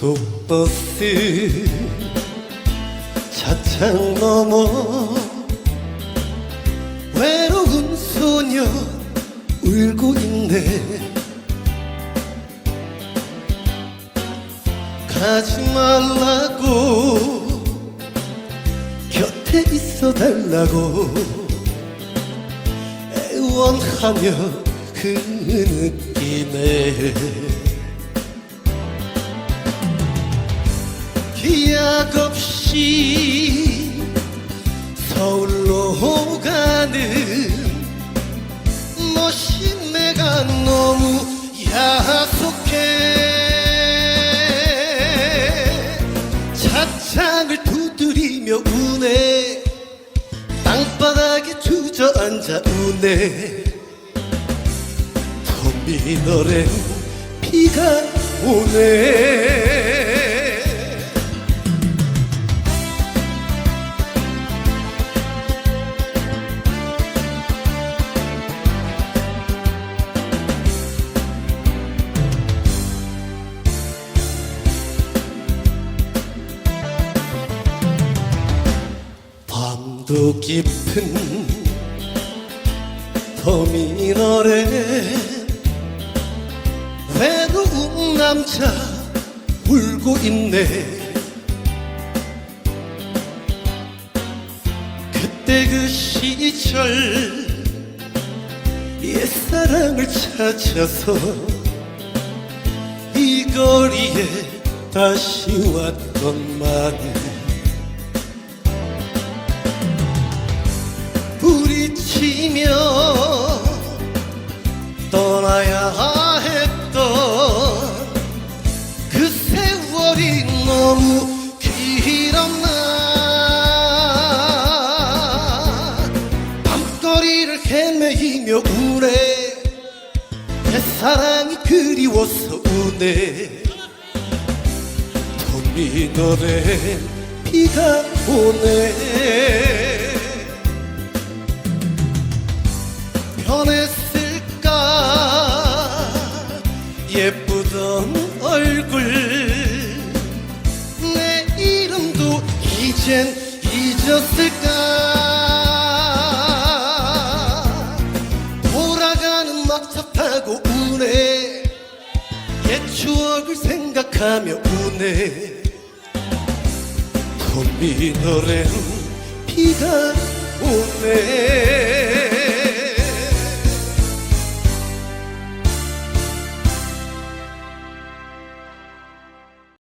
고속버스 차창 넘어 외로운 소녀 울고 있네. 가지 말라고 곁에 있어 달라고 애원하며 그 느낌에 기약 없이 서울로 가는 멋진 내가 너무 야속해. 차창을 두드리며 우네. 땅바닥에 주저앉아 우네. 터미널에 비가 오네 밤도 깊은 터미널에 외로운 남자 울고 있네. 그때 그 시절 옛사랑을 찾아서 이 거리에 다시 왔건만 부딪히며 떠나야 했던 그 세월이 너무 길었나. 밤거리를 헤매이며 우네 내 사랑이 그리워서 우네. 터미널에 비가 오네 변했을까? 예쁘던 얼굴. 내 이름도 이젠 잊었을까? 돌아가는 막차 타고 우네. 옛 추억을 생각하며 우네. 터미널엔 비가 오네